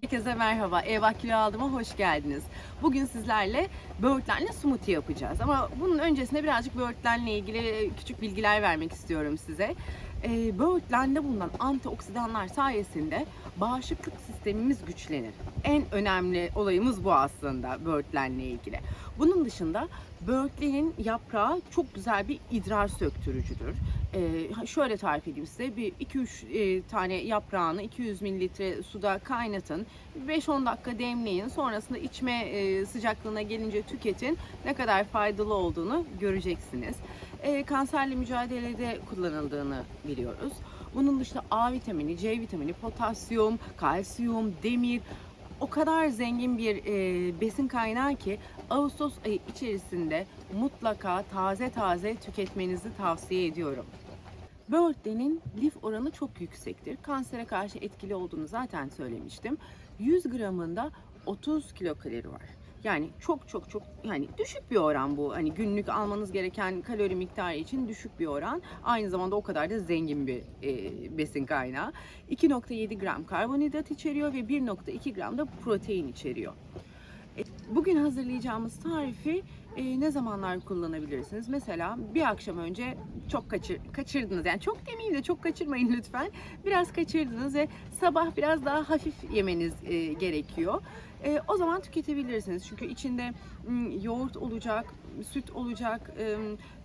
Herkese merhaba. Eyvah kilo aldıma hoş geldiniz. Bugün sizlerle böğürtlenle smoothie yapacağız. Ama bunun öncesinde birazcık böğürtlenle ilgili küçük bilgiler vermek istiyorum size. Ee, böğürtlende bulunan antioksidanlar sayesinde bağışıklık sistemimiz güçlenir. En önemli olayımız bu aslında böğürtlenle ilgili. Bunun dışında böğürtlenin yaprağı çok güzel bir idrar söktürücüdür. Ee, şöyle tarif edeyim size. Bir 2-3 e, tane yaprağını 200 mililitre suda kaynatın. 5-10 dakika demleyin. Sonrasında içme e, sıcaklığına gelince tüketin. Ne kadar faydalı olduğunu göreceksiniz. E, kanserle mücadelede kullanıldığını biliyoruz. Bunun dışında A vitamini, C vitamini, potasyum, kalsiyum, demir o kadar zengin bir e, besin kaynağı ki Ağustos ayı içerisinde mutlaka taze taze tüketmenizi tavsiye ediyorum. Böğürtlenin lif oranı çok yüksektir. Kansere karşı etkili olduğunu zaten söylemiştim. 100 gramında 30 kilokalori var. Yani çok çok çok yani düşük bir oran bu. Hani günlük almanız gereken kalori miktarı için düşük bir oran. Aynı zamanda o kadar da zengin bir e, besin kaynağı. 2.7 gram karbonhidrat içeriyor ve 1.2 gram da protein içeriyor. E, Bugün hazırlayacağımız tarifi e, ne zamanlar kullanabilirsiniz? Mesela bir akşam önce çok kaçır, kaçırdınız. Yani çok demeyeyim de çok kaçırmayın lütfen. Biraz kaçırdınız ve sabah biraz daha hafif yemeniz e, gerekiyor. E, o zaman tüketebilirsiniz. Çünkü içinde m, yoğurt olacak, süt olacak, e,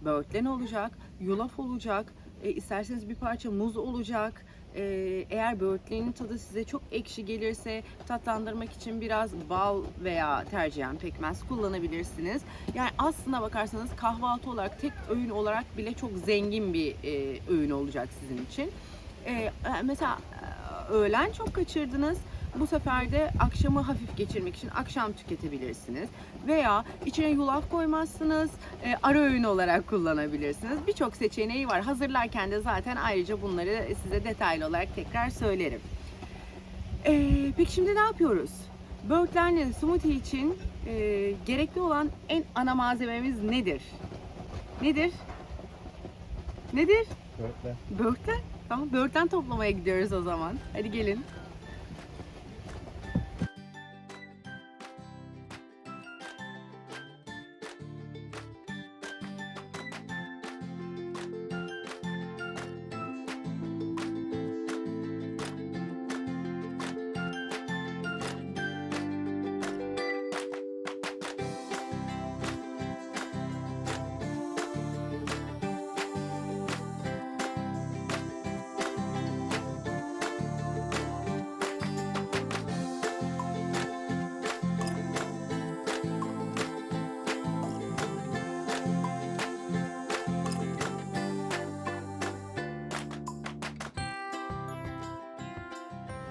böğürtlen olacak, yulaf olacak, e, isterseniz bir parça muz olacak. E, eğer böğürtlenin tadı size çok ekşi gelirse tatlandırmak için biraz bal veya tercihen pekmez kullanabilirsiniz. Yani aslına bakarsanız kahvaltı olarak tek öğün olarak bile çok zengin bir e, öğün olacak sizin için. E, mesela e, öğlen çok kaçırdınız. Bu sefer de akşamı hafif geçirmek için akşam tüketebilirsiniz. Veya içine yulaf koymazsınız, e, ara öğün olarak kullanabilirsiniz. Birçok seçeneği var. Hazırlarken de zaten ayrıca bunları size detaylı olarak tekrar söylerim. E, peki şimdi ne yapıyoruz? Böğürtlenli smoothie için e, gerekli olan en ana malzememiz nedir? Nedir? Nedir? Böğürtlen. Böğürtlen. Tamam, böğürtlen toplamaya gidiyoruz o zaman. Hadi gelin.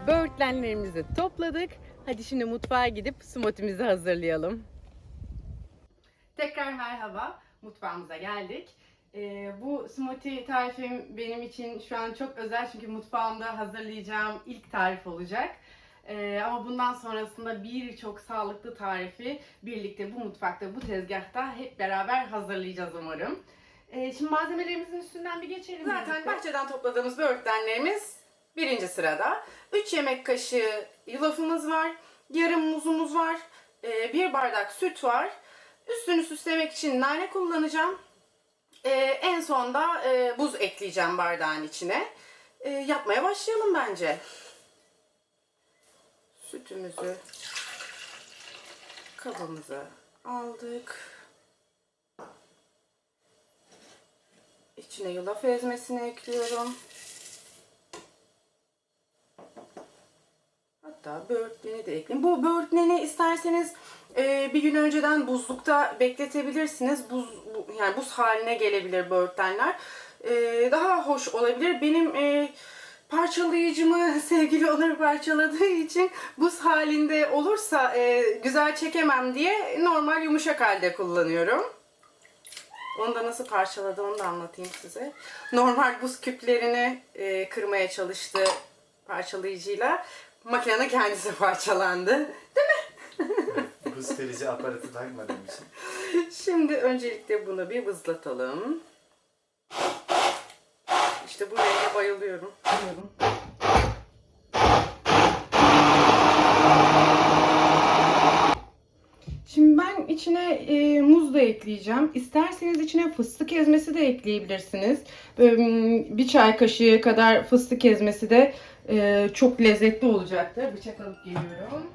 Böğürtlenlerimizi topladık. Hadi şimdi mutfağa gidip smoothie'mizi hazırlayalım. Tekrar merhaba. Mutfağımıza geldik. Ee, bu smoothie tarifim benim için şu an çok özel çünkü mutfağımda hazırlayacağım ilk tarif olacak. Ee, ama bundan sonrasında birçok sağlıklı tarifi birlikte bu mutfakta, bu tezgahta hep beraber hazırlayacağız umarım. Ee, şimdi malzemelerimizin üstünden bir geçelim. Zaten bahçeden topladığımız böğürtlenlerimiz birinci sırada. 3 yemek kaşığı yulafımız var, yarım muzumuz var, e, bir bardak süt var. Üstünü süslemek için nane kullanacağım. Ee, en son da e, buz ekleyeceğim bardağın içine. Yapmaya başlayalım bence. Sütümüzü kabımıza aldık. İçine yulaf ezmesini ekliyorum. Hatta böğürtleni de ekleyin. Bu böğürtleni isterseniz e, bir gün önceden buzlukta bekletebilirsiniz. Buz bu, yani buz haline gelebilir böğürtlenler. E, daha hoş olabilir. Benim e, parçalayıcımı sevgili Onur parçaladığı için buz halinde olursa e, güzel çekemem diye normal yumuşak halde kullanıyorum. Onu da nasıl parçaladığımı da anlatayım size. Normal buz küplerini e, kırmaya çalıştı parçalayıcıyla. Makinenin kendisi parçalandı. Buz kırıcı aparatı takmadığım için. Şimdi öncelikle bunu bir vızlatalım. İşte bu renge bayılıyorum. Bayılıyorum. Şimdi ben içine e, muz da ekleyeceğim. İsterseniz içine fıstık ezmesi de ekleyebilirsiniz. Böyle, mm, bir çay kaşığı kadar fıstık ezmesi de e, çok lezzetli olacaktır. Bıçak alıp geliyorum.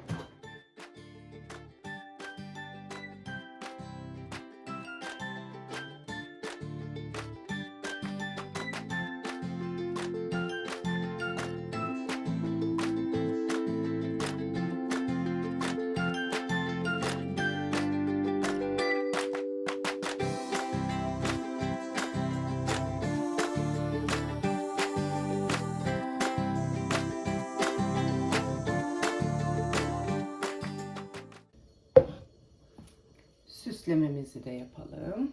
Süslememizi de yapalım.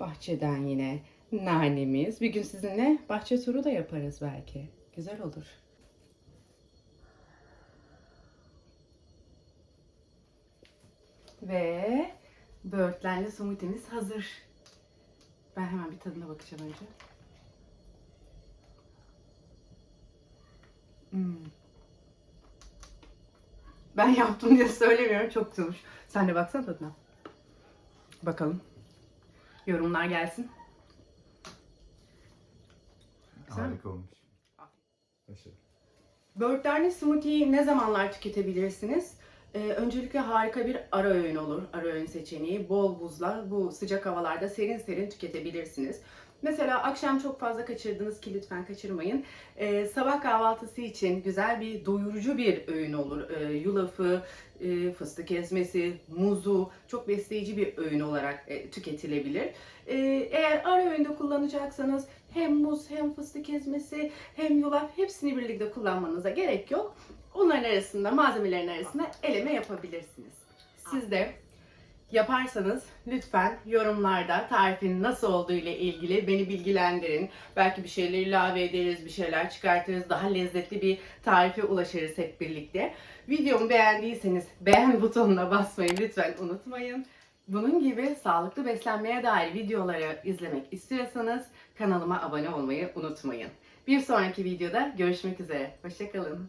Bahçeden yine nanemiz. Bir gün sizinle bahçe turu da yaparız belki. Güzel olur. Ve böğürtlenli smoothie'miz hazır. Ben hemen bir tadına bakacağım önce. Hmm. Ben yaptım diye söylemiyorum. Çok güzel olmuş. Sen de baksana tadına. Bakalım. Yorumlar gelsin. Güzel? Harika olmuş. Başarılı. Böğürtlenli smoothie'yi ne zamanlar tüketebilirsiniz? Ee, öncelikle harika bir ara öğün olur. Ara öğün seçeneği. Bol buzla bu sıcak havalarda serin serin tüketebilirsiniz. Mesela akşam çok fazla kaçırdınız ki lütfen kaçırmayın. Ee, sabah kahvaltısı için güzel bir doyurucu bir öğün olur. Ee, yulafı, e, fıstık ezmesi, muzu çok besleyici bir öğün olarak e, tüketilebilir. Ee, eğer ara öğünde kullanacaksanız hem muz hem fıstık ezmesi hem yulaf hepsini birlikte kullanmanıza gerek yok. Onların arasında, malzemelerin arasında eleme yapabilirsiniz. Siz de yaparsanız lütfen yorumlarda tarifin nasıl olduğu ile ilgili beni bilgilendirin. Belki bir şeyler ilave ederiz, bir şeyler çıkartırız, daha lezzetli bir tarife ulaşırız hep birlikte. Videomu beğendiyseniz beğen butonuna basmayı lütfen unutmayın. Bunun gibi sağlıklı beslenmeye dair videoları izlemek istiyorsanız kanalıma abone olmayı unutmayın. Bir sonraki videoda görüşmek üzere. Hoşçakalın.